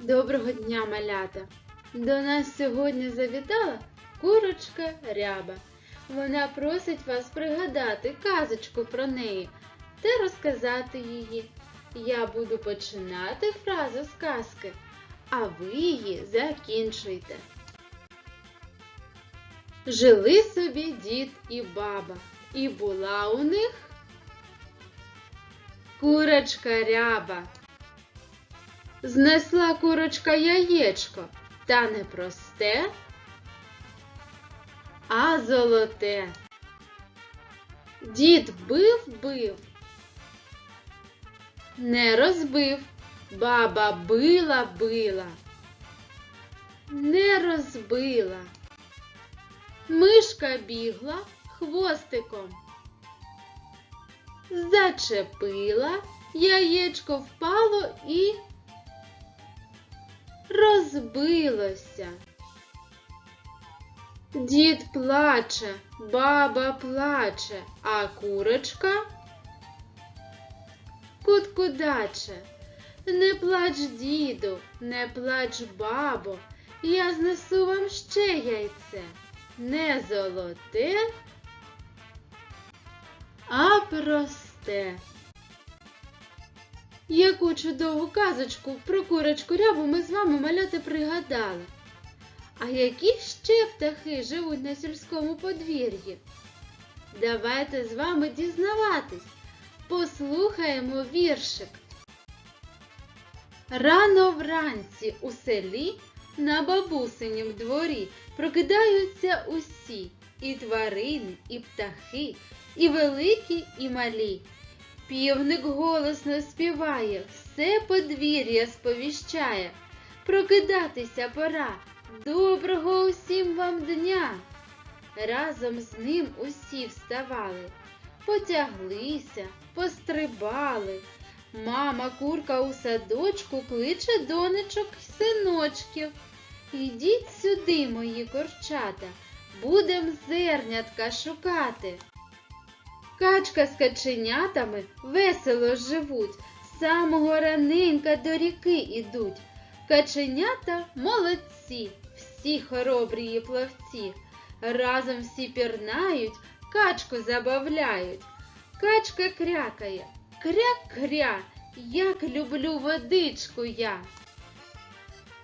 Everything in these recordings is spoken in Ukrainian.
Доброго дня, малята! До нас сьогодні завітала курочка ряба. Вона просить вас пригадати казочку про неї та розказати її. Я буду починати фразу з казки, а ви її закінчуйте. Жили собі дід і баба, і була у них курочка ряба. Знесла курочка яєчко, та не просте, а золоте. Дід бив бив, не розбив, баба била била, не розбила. Мишка бігла хвостиком. Зачепила, яєчко впало і розбилося. Дід плаче, баба плаче, а курочка куткудаче. Не плач, діду, не плач, бабо, я знесу вам ще яйце. Не золоте, а просте. Яку чудову казочку про курочку рябу ми з вами маляти пригадали. А які ще птахи живуть на сільському подвір'ї? Давайте з вами дізнаватись. Послухаємо віршик. Рано вранці у селі на бабусинім дворі прокидаються усі і тварини, і птахи, і великі, і малі. Півник голосно співає, все подвір'я сповіщає. Прокидатися пора. Доброго усім вам дня. Разом з ним усі вставали, потяглися, пострибали. Мама курка у садочку кличе донечок й синочків. Ідіть сюди, мої корчата, будем зернятка шукати. Качка з каченятами весело живуть, з самого раненька до ріки ідуть. Каченята молодці, всі хоробрії плавці. Разом всі пірнають, качку забавляють. Качка крякає, кря-кря, як люблю водичку я.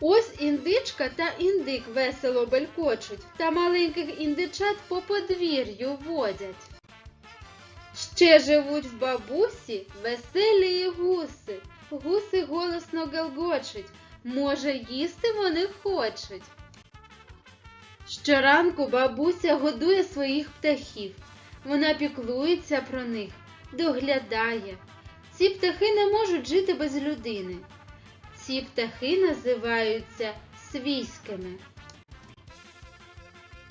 Ось індичка та індик весело белькочуть, та маленьких індичат по подвір'ю водять. Ще живуть в бабусі веселі гуси. Гуси голосно галгочуть, може, їсти вони хочуть. Щоранку бабуся годує своїх птахів. Вона піклується про них, доглядає. Ці птахи не можуть жити без людини. Ці птахи називаються свійськими.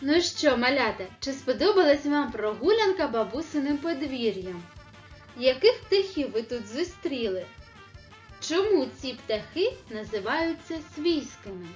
Ну що, малята, чи сподобалась вам прогулянка бабусиним подвір'ям? Яких птахів ви тут зустріли? Чому ці птахи називаються свійськими?